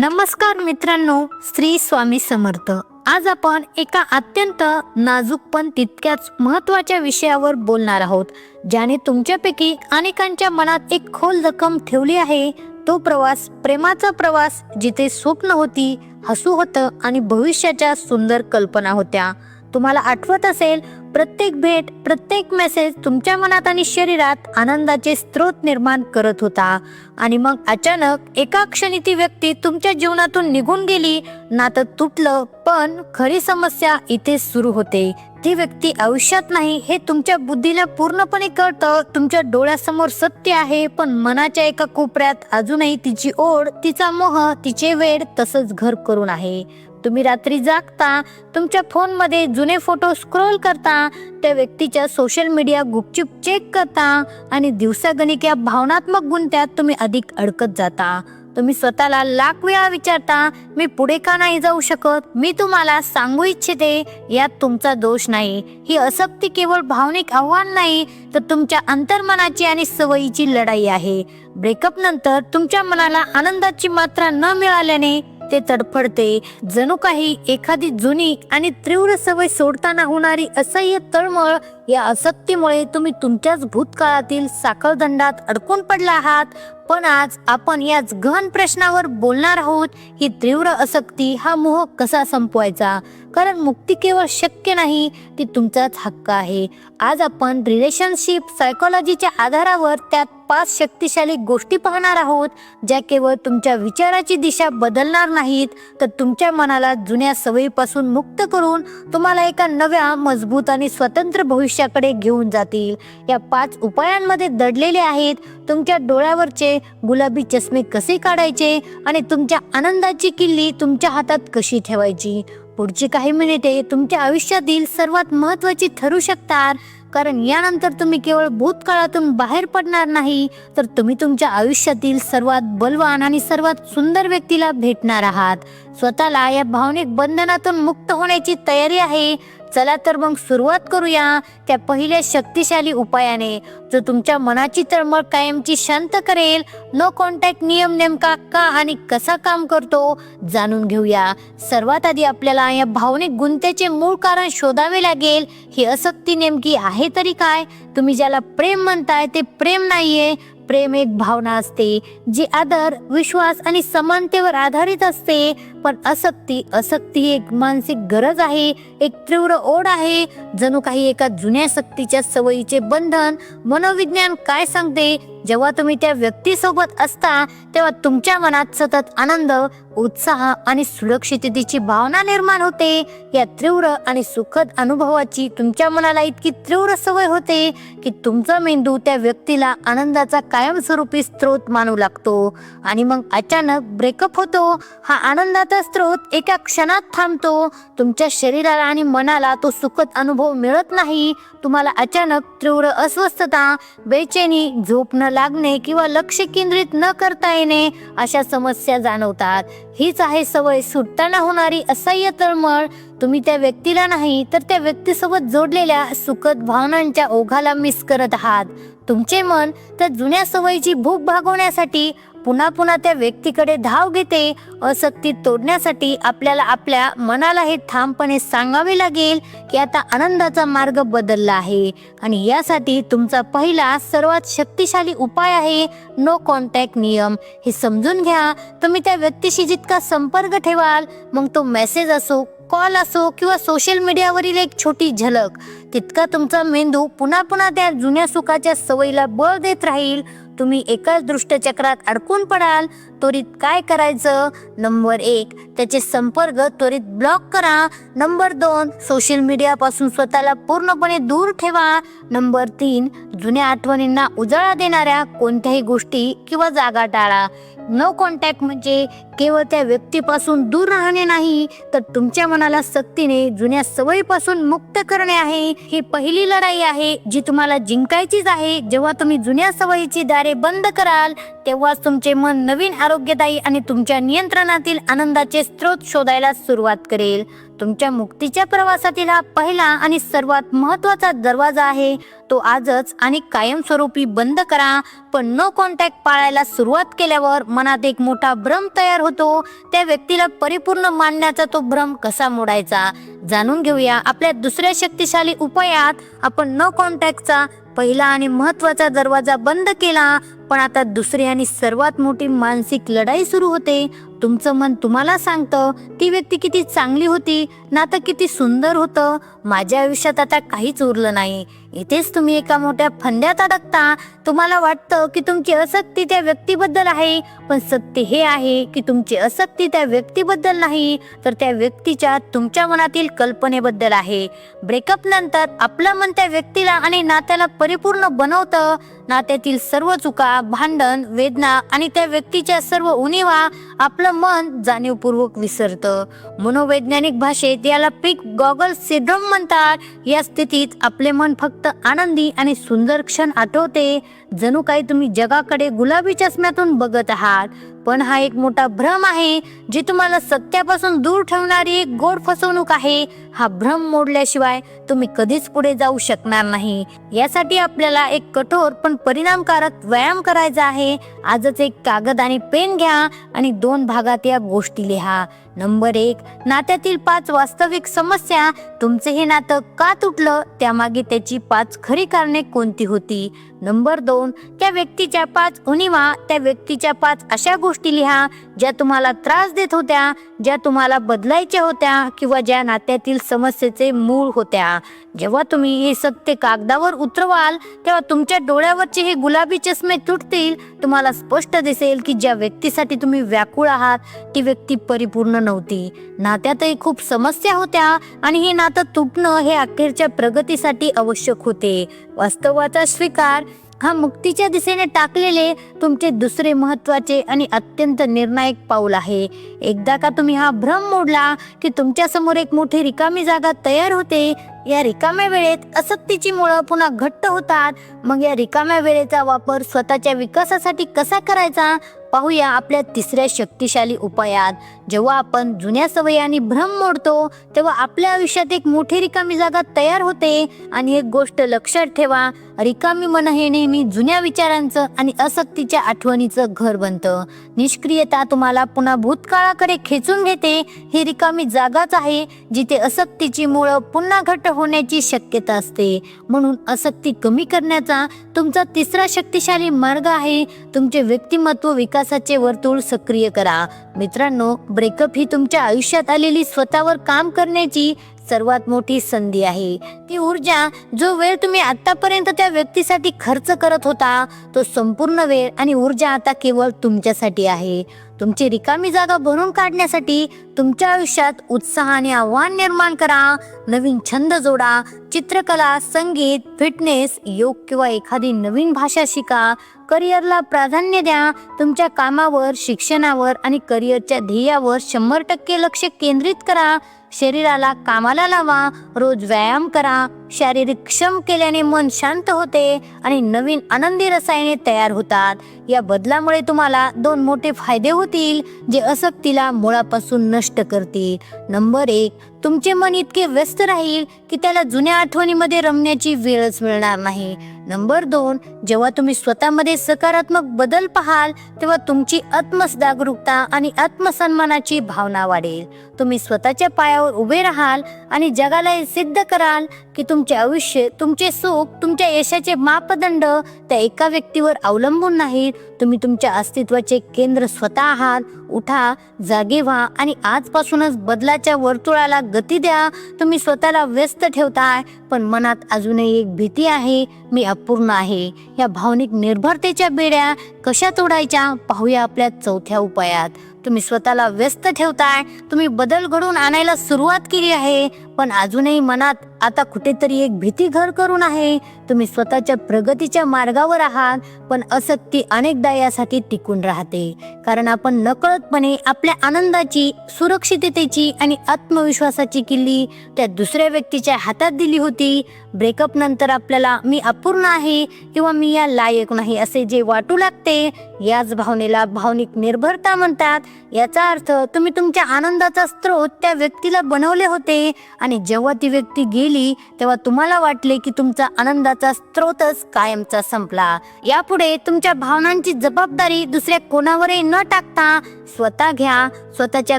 नमस्कार मित्रांनो श्री स्वामी समर्थ. आज आपण एका अत्यंत नाजूक पण तितक्याच महत्त्वाच्या विषयावर बोलणार आहोत ज्याने तुमच्यापैकी अनेकांच्या मनात एक खोल जखम ठेवली आहे. तो प्रवास प्रेमाचा प्रवास जिथे स्वप्न होती हसू होतं आणि भविष्याच्या सुंदर कल्पना होत्या. तुम्हाला आठवत असेल प्रत्येक भेट प्रत्येक मेसेज तुमच्या मनात आणि शरीरात आनंदाचे स्रोत निर्माण करत होता. आणि मग अचानक एका क्षणी ती व्यक्ती तुमच्या जीवनातून निघून गेली. नातं तुटलं पण खरी समस्या इथे सुरू होते. ती व्यक्ती आयुष्यात नाही हे तुमच्या बुद्धीला पूर्णपणे कळतं. तुमच्या डोळ्यासमोर सत्य आहे पण मनाच्या एका कोपऱ्यात अजूनही तिची ओढ तिचा मोह तिचे वेळ तसंच घर करून आहे. तुम्ही रात्री जागता तुमच्या फोनमध्ये जुने फोटो स्क्रोल करता त्या व्यक्तीच्या सोशल मीडिया गुपचूप चेक करता आणि दिवसागणिक या भावनात्मक गुंत्यात तुम्ही अधिक अडकत जाता. तुम्ही स्वतःला लाख वेळा विचारता मी पुढे का नाही जाऊ शकत? मी तुम्हाला सांगू इच्छिते यात तुमचा दोष नाही. ही असक्ती केवळ भावनिक आव्हान नाही तर तुमच्या अंतर्मनाची आणि सवयीची लढाई आहे. ब्रेकअप नंतर तुमच्या मनाला आनंदाची मात्रा न मिळाल्याने ते तडफडते. जणू काही एखादी जुनी आणि तीव्र सवय सोडताना होणारी असह्य तळमळ या असत्यमुळे तुम्ही तुमच्याच भूतकाळातील साखळदंडात अडकून पडला आहात. पण आज आपण याच गहन प्रश्नावर बोलणार आहोत. ही तीव्र असक्ती हा मोह कसा संपवायचा? कारण मुक्ती केवळ शक्य नाही ती तुमचाच हक्क आहे. आज आपण रिलेशनशिप सायकोलॉजीच्या आधारावर त्यात पाच शक्तिशाली गोष्टी पाहणार आहोत ज्या केवळ तुमच्या विचाराची दिशा बदलणार नाहीत तर तुमच्या मनाला जुन्या सवयीपासून मुक्त करून तुम्हाला एका नव्या मजबूत आणि स्वतंत्र भविष्याकडे घेऊन जातील. या पाच उपायांमध्ये दडलेले आहेत तुमच्या डोळ्यावरचे गुलाबी चष्मे कसे काढायचे आणि तुमच्या आनंदाची किल्ली तुमच्या हातात कशी ठेवायची? पुढची काही मिनिटे तुमच्या आयुष्यातील सर्वात महत्वाची ठरू शकतात कारण यानंतर तुम्ही केवळ भूतकाळातून बाहेर पडणार नाही तर तुम्ही तुमच्या आयुष्यातील सर्वात बलवान आणि सर्वात सुंदर व्यक्तीला भेटणार आहात. स्वतःला या भावनिक बंधनातून मुक्त होण्याची तयारी आहे. चला तर मग सुरुवात करूया त्या पहिल्या शक्तिशाली उपायाने. जो तुमच्या मनाची तळमळ कायमची शांत करेल. नो कॉन्टॅक्ट नियम नेमका का आणि कसा काम करतो जाणून घेऊया. सर्वात आधी आपल्याला या भावनिक गुंत्याचे मूळ कारण शोधावे लागेल. ही असक्ती नेमकी आहे तरी काय? तुम्ही ज्याला प्रेम म्हणताय ते प्रेम नाहीये. प्रेम एक भावना असते जी आदर विश्वास आणि समानतेवर आधारित असते. पण असक्ती असक्ती ही एक मानसिक गरज आहे एक तीव्र ओढ आहे. जणू काही एका जुन्या सक्तीच्या सवयीचे बंधन मनोविज्ञान काय सांगते जेव्हा तुम्ही त्या व्यक्तीसोबत असता तेव्हा तुमच्या मनात सतत आनंद उत्साह आणि सुरक्षिततेची भावना निर्माण होते. या तीव्र आणि सुखद अनुभवाची तुमच्या मनाला इतकी तीव्र सवय होते की तुमचा मेंदू त्या व्यक्तीला आनंदाचा कायमस्वरूपी स्रोत मानू लागतो. आणि मग अचानक ब्रेकअप होतो. हा आनंदाचा स्रोत एका क्षणात थांबतो. तुमच्या शरीराला आणि मनाला तो सुखद अनुभव मिळत नाही. तुम्हाला अचानक तीव्र अस्वस्थता बेचैनी झोप न लागणे किंवा लक्ष केंद्रित न करता येणे अशा समस्या जाणवतात. हीच आहे सवय सुटताना होणारी असह्य तळमळ. तुम्ही त्या व्यक्तीला नाही तर त्या व्यक्तीसोबत जोडलेल्या सुखद भावनांच्या ओघाला मिस करत आहात. तुमचे मन त्या जुन्या सवयीची भूक भागवण्यासाठी पुन्हा पुन्हा त्या व्यक्तीकडे धाव घेते असक्ती तोडण्यासाठी आपल्याला आपल्या मनाला हे ठामपणे सांगावे लागेल की आता आनंदाचा मार्ग बदलला आहे. आणि यासाठी तुमचा पहिला सर्वात शक्तिशाली उपाय आहे नो कॉन्टॅक्ट नियम. हे समजून घ्या. तुम्ही त्या व्यक्तीशी जितका संपर्क ठेवाल मग तो मेसेज असो कॉल असो किंवा सोशल मीडियावरील एक छोटी झलक तितका तुमचा मेंदू पुन्हा पुन्हा त्या जुन्या सुखाच्या सवयीला बळ देत राहील. तुम्ही एकाच दृष्टचक्रात अडकून पडाल त्वरित काय करायचं? नंबर एक त्याचे संपर्क त्वरित ब्लॉक करा. नंबर दोन सोशल मीडियापासून स्वतःला पूर्णपणे दूर ठेवा. नंबर तीन जुन्या आठवणींना उजाळा देणाऱ्या कोणत्याही गोष्टी किंवा जागा टाळा. नो कॉन्टॅक्ट म्हणजे केवळ त्या व्यक्तीपासून दूर राहणे नाही तर तुमच्या मनाला सक्तीने जुन्या सवयीपासून मुक्त करणे आहे. ही पहिली लढाई आहे जी तुम्हाला जिंकायचीच आहे. जेव्हा तुम्ही जुन्या सवयीची दारे बंद कराल तेव्हाच तुमचे मन नवीन आरोग्यदायी आणि तुमच्या नियंत्रणातील आनंदाचे स्रोत शोधायला सुरुवात करेल. तुमच्या मुक्तीच्या प्रवासातील हा पहिला आणि सर्वात महत्त्वाचा दरवाजा आहे तो आजच आणि कायमस्वरूपी बंद करा. पण नो कॉन्टॅक्ट पाळायला सुरुवात केल्यावर मनात एक मोठा भ्रम तयार होतो. त्या व्यक्तीला परिपूर्ण मानण्याचा तो भ्रम कसा मोडायचा? जाणून घेऊया आपल्या दुसऱ्या शक्तिशाली उपायात. आपण न कॉन्टॅक्टचा पहिला आणि महत्त्वाचा दरवाजा बंद केला पण आता दुसरी आणि सर्वात मोठी मानसिक लढाई सुरू होते. तुमचं मन तुम्हाला सांगतं. ती व्यक्ती किती चांगली होती नातं किती सुंदर होतं. माझ्या आयुष्यात आता काहीच उरलं नाही. इथेच तुम्ही एका मोठ्या फंद्यात अडकता. तुम्हाला वाटतं की तुमची आसक्ती त्या व्यक्तीबद्दल आहे पण सत्य हे आहे की तुमची आसक्ती त्या व्यक्तीबद्दल नाही तर त्या व्यक्तीच्या तुमच्या मनातील कल्पनेबद्दल आहे. ब्रेकअप नंतर आपलं मन त्या व्यक्तीला आणि नात्याला परिपूर्ण बनवतं. नात्यातील सर्व चुका भांडण वेदना आणि त्या व्यक्तीच्या सर्व उणीवा आपलं मन जाणीवपूर्वक विसरतं. मनोवैज्ञानिक भाषेत याला पिक गॉगल सिड्रोम म्हणतात. या स्थितीत आपले मन फक्त आनंदी आणि सुंदर क्षण आठवते. जणू काही तुम्ही जगाकडे गुलाबी चष्म्यातून बघत आहात. पण हा एक मोठा भ्रम आहे जे तुम्हाला सत्यापासून दूर ठेवणारी एक गोड फसवणूक आहे. हा भ्रम मोडल्याशिवाय तुम्ही कधीच पुढे जाऊ शकणार नाही. यासाठी आपल्याला एक कठोर पण परिणामकारक व्यायाम करायचा आहे. आजच एक कागद आणि पेन घ्या आणि दोन भागात या गोष्टी लिहा. नंबर एक नात्यातील पाच वास्तविक समस्या. तुमचे हे नातं का तुटलं? त्यामागे त्याची पाच खरी कारणे कोणती होती? नंबर दोन त्या व्यक्तीच्या पाच उणीवा त्या व्यक्तीच्या पाच अशा गोष्टी लिहा ज्या तुम्हाला त्रास देत होत्या ज्या तुम्हाला बदलायच्या होत्या किंवा ज्या नात्यातील समस्येचे मूळ होत्या. जेव्हा तुम्ही हे सत्य कागदावर उतरवाल तेव्हा तुमच्या डोळ्यावरचे हे गुलाबी चष्मे तुटतील. तुम्हाला स्पष्ट दिसेल की ज्या व्यक्तीसाठी तुम्ही व्याकुळ आहात ती व्यक्ती परिपूर्ण नव्हती. नात्यातही खूप समस्या होत्या आणि हे नातं तुटणं हे अखेरच्या प्रगतीसाठी आवश्यक होते. वास्तवाचा स्वीकार हा मुक्तीच्या दिशेने टाकलेले तुमचे दुसरे महत्त्वाचे आणि अत्यंत निर्णायक पाऊल आहे. एकदा का तुम्ही हा भ्रम मोडला की तुमच्यासमोर एक मोठी रिकामी जागा तयार होते या रिकाम्या वेळेत असक्तीची मुळं पुन्हा घट्ट होतात. मग या रिकाम्या वेळेचा वापर स्वतःच्या विकासासाठी कसा करायचा? पाहूया आपल्या तिसऱ्या शक्तिशाली उपायात. जेव्हा आपण जुन्या सवयी आणि भ्रम मोडतो तेव्हा आपल्या आयुष्यात एक मोठी रिकामी जागा तयार होते. आणि एक गोष्ट लक्षात ठेवा रिकामी मन हे नेहमी जुन्या विचारांचं आणि असक्तीच्या आठवणीचं घर बनतं. निष्क्रियता तुम्हाला पुन्हा भूतकाळाकडे खेचून घेते. ही रिकामी जागाच आहे जिथे असक्तीची मुळं पुन्हा घट्ट होण्याची शक्यता असते. म्हणून असक्ती कमी करण्याचा तुमचा तिसरा शक्तिशाली मार्ग आहे. तुमचे व्यक्तिमत्व विकास विकासाचे वर्तुळ सक्रिय करा. मित्रांनो ब्रेकअप ही तुमच्या आयुष्यात आलेली स्वतःवर काम करण्याची सर्वात मोठी संधी आहे. ती ऊर्जा जो वेळ तुम्ही आतापर्यंत त्या व्यक्तीसाठी खर्च करत होता तो संपूर्ण वेळ आणि ऊर्जा आता केवळ तुमच्यासाठी आहे. तुमची रिकामी जागा भरून काढण्यासाठी तुमच्या आयुष्यात उत्साह आणि आव्हान निर्माण करा. नवीन छंद जोडा. चित्रकला संगीत फिटनेस योग किंवा एखादी नवीन भाषा शिका. करिअरला प्राधान्य द्या. तुमच्या कामावर शिक्षणावर आणि करिअरच्या ध्येयावर शंभर टक्के लक्ष केंद्रित करा. शरीराला कामाला लावा. रोज व्यायाम करा. शारीरिक क्षम केल्याने मन शांत होते आणि नवीन आनंदी रसायने तयार होतात. या बदलामुळे तुम्हाला दोन मोठे फायदे होतील जे असक्तीला मुळापासून नष्ट करतील. नंबर एक तुमचे मन इतके व्यस्त राहील की त्याला जुन्या आठवणीमध्ये रमण्याची वेळच मिळणार नाही. नंबर दोन जेव्हा तुम्ही स्वतःमध्ये सकारात्मक बदल पाहाल तेव्हा तुमची आत्मजागरूकता आणि आत्मसन्मानाची भावना वाढेल. तुम्ही स्वतःच्या पायावर उभे राहाल आणि जगाला हे सिद्ध कराल की तुमचे आयुष्य तुमचे सुख तुमच्या यशाचे मापदंड त्या एका व्यक्तीवर अवलंबून नाहीत. तुम्ही तुमच्या अस्तित्वाचे केंद्र स्वतः आहात. उठा जागे व्हा आणि आजपासूनच बदलाच्या वर्तुळाला गती द्या. तुम्ही स्वतःला व्यस्त ठेवताय पण मनात अजूनही एक भीती आहे. मी अपूर्ण आहे. या भावनिक निर्भरतेच्या बेड्या कशा तोडायच्या? पाहूया आपल्या चौथ्या उपायात. तुम्ही स्वतःला व्यस्त ठेवताय. तुम्ही बदल घडवून आणायला सुरुवात केली आहे. पण अजूनही मनात आता कुठेतरी एक भीती घर करून आहे. तुम्ही स्वतःच्या प्रगतीच्या मार्गावर आहात पण असक्ती अनेकदा यासाठी टिकून राहते. कारण आपण नकळतपणे आपल्या आनंदाची सुरक्षिततेची आणि आत्मविश्वासाची किल्ली त्या दुसऱ्या व्यक्तीच्या हातात दिली होती. ब्रेकअप नंतर आपल्याला मी अपूर्ण आहे किंवा मी या लायक नाही असे जे वाटू लागते याच भावनेला भावनिक निर्भरता म्हणतात. याचा अर्थ तुम्ही तुमच्या आनंदाचा स्रोत त्या व्यक्तीला बनवले होते आणि जेव्हा ती व्यक्ती गेली तेव्हा तुम्हाला वाटले की तुमचा आनंदाचा स्रोतच कायमचा संपला. यापुढे तुमच्या भावनांची जबाबदारी दुसऱ्या कोणावरही न टाकता स्वतः घ्या स्वतःच्या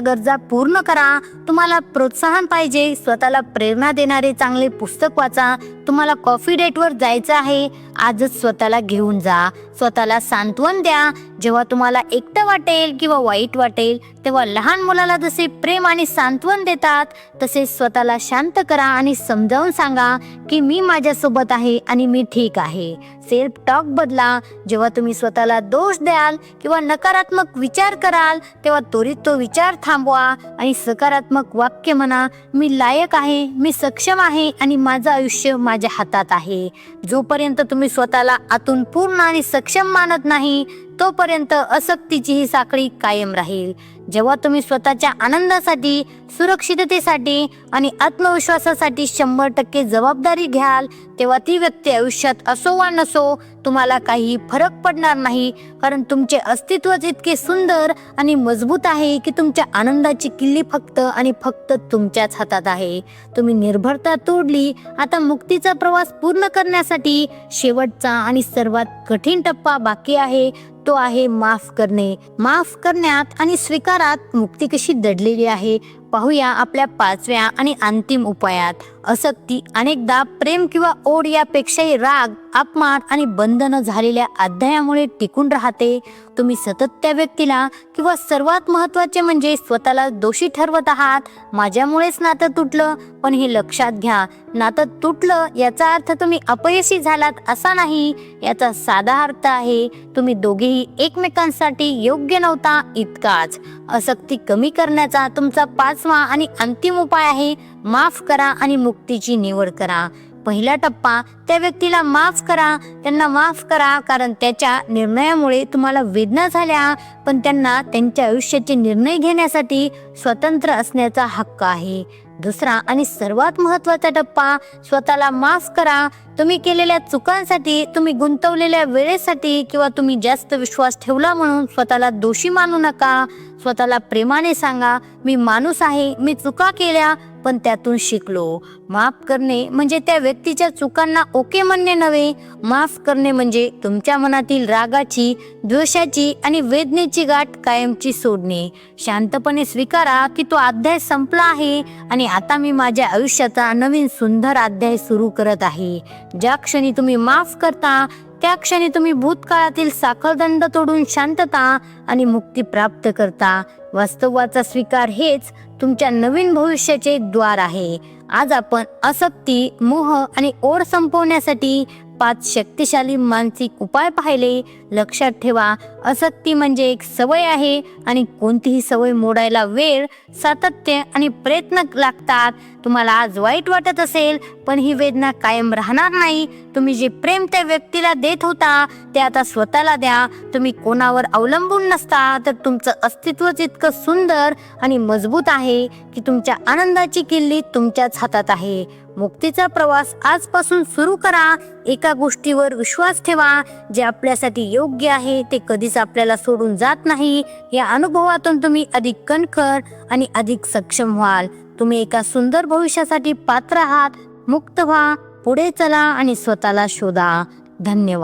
गरजा पूर्ण करा. तुम्हाला प्रोत्साहन पाहिजे स्वतःला प्रेरणा देणारे चांगले पुस्तक वाचा तुम्हाला कॉफी डेटवर जायचं आहे आजच स्वतःला घेऊन जा. स्वतःला सांत्वन द्या. जेव्हा तुम्हाला एकटं वाटेल किंवा वाईट वाटेल तेव्हा लहान मुलाला जसे प्रेम आणि सांत्वन देतात तसे स्वतःला शांत करा आणि समजावून सांगा की मी माझ्यासोबत आहे आणि मी ठीक आहे. सेल्फ टॉक बदला. जेव्हा तुम्ही स्वतःला दोष द्याल किंवा नकारात्मक विचार कराल तेव्हा त्वरित तो विचार थांबवा आणि सकारात्मक वाक्य म्हणा मी लायक आहे मी सक्षम आहे आणि माझं आयुष्य माझ्या हातात आहे. जोपर्यंत तुम्ही स्वतःला आतून पूर्ण आणि सक्षम मानत नाही तोपर्यंत असक्तीची ही साखळी कायम राहील. जेव्हा तुम्ही स्वतःच्या आनंदासाठी सुरक्षिततेसाठी आणि आत्मविश्वासासाठी शंभर टक्के जबाबदारी घ्याल तेव्हा ती व्यक्ती आयुष्यात असो वा नसो तुम्हाला काही फरक पडणार नाही कारण तुमचे अस्तित्वच इतके सुंदर आणि मजबूत आहे की तुमच्या आनंदाची किल्ली फक्त आणि फक्त तुमच्याच हातात आहे. तुम्ही निर्भरता तोडली आता मुक्तीचा प्रवास पूर्ण करण्यासाठी शेवटचा आणि सर्वात कठीण टप्पा बाकी आहे तो आहे माफ करणे. माफ करण्यात आणि स्वीकारात मुक्ती कशी दडलेली आहे पाहूया आपल्या पाचव्या आणि अंतिम उपायात. असक्ती अनेकदा प्रेम किंवा ओढ यापेक्षाही राग अपमान आणि बंधनं झालेल्या अध्यायामुळे टिकून राहते. तुम्ही सतत त्या व्यक्तीला किंवा सर्वात महत्त्वाचे म्हणजे स्वतःला दोषी ठरवत आहात. माझ्यामुळेच नातं तुटलं पण हे लक्षात घ्या नातं तुटलं याचा अर्थ तुम्ही अपयशी झालात असा नाही. याचा साधा अर्थ आहे तुम्ही दोघेही एकमेकांसाठी योग्य नव्हता इतकाच. असक्ती कमी करण्याचा तुमचा पाचवा आणि अंतिम उपाय आहे माफ करा आणि मुक्तीची निवड करा. पहिला टप्पा त्या व्यक्तीला माफ करा. त्यांना माफ करा कारण त्याच्या निर्णयामुळे तुम्हाला वेदना झाल्या. पण त्यांना त्यांच्या आयुष्याचे निर्णय घेण्यासाठी स्वतंत्र असण्याचा हक्क आहे. दुसरा आणि सर्वात महत्त्वाचा टप्पा स्वतःला माफ करा. तुम्ही केलेल्या चुकांसाठी तुम्ही गुंतवलेल्या वेळेसाठी किंवा तुम्ही जास्त विश्वास ठेवला म्हणून स्वतःला दोषी मानू नका. स्वतःला प्रेमाने सांगा मी माणूस आहे मी चुका केल्या पण त्यातून शिकलो. माफ करणे म्हणजे त्या व्यक्तीच्या चुकांना ओके म्हणणे नव्हे. माफ करणे म्हणजे तुमच्या मनातील रागाची द्वेषाची आणि वेदनेची गाठ कायमची सोडणे. शांतपणे स्वीकारा की तो अध्याय संपला आहे आणि आता मी माझ्या आयुष्याचा नवीन सुंदर अध्याय सुरू करत आहे. ज्या क्षणी तुम्ही माफ करता त्या क्षणी तुम्ही भूतकाळातील साखळदंड तोडून शांतता आणि मुक्ती प्राप्त करता. वास्तवाचा स्वीकार हेच तुमच्या नवीन भविष्याचे द्वार आहे. आज आपण असक्ती मोह आणि ओढ संपवण्यासाठी पाच शक्तिशाली मानसिक उपाय पाहिले. लक्षात ठेवा असक्ती म्हणजे एक सवय आहे आणि कोणतीही सवय मोडायला वेळ सातत्य आणि प्रयत्न लागतात. तुम्हाला आज वाईट वाटत असेल पण ही वेदना कायम राहणार नाही. तुम्ही जे प्रेम त्या व्यक्तीला देत होता ते आता स्वतःला द्या. तुम्ही कोणावर अवलंबून नसता तर तुमचं अस्तित्वच इतकं सुंदर आणि मजबूत आहे की तुमच्या आनंदाची किल्ली तुमच्याच हातात आहे. मुक्तीचा प्रवास आजपासून सुरू करा. एका गोष्टीवर विश्वास ठेवा. जे आपल्यासाठी योग्य आहे ते कधीच आपल्याला सोडून जात नाही. या अनुभवातून तुम्ही अधिक कणखर आणि अधिक सक्षम व्हाल. तुम्ही एका सुंदर भविष्यासाठी पात्र आहात. मुक्त व्हा. पुढे चला आणि स्वतःला शोधा. धन्यवाद.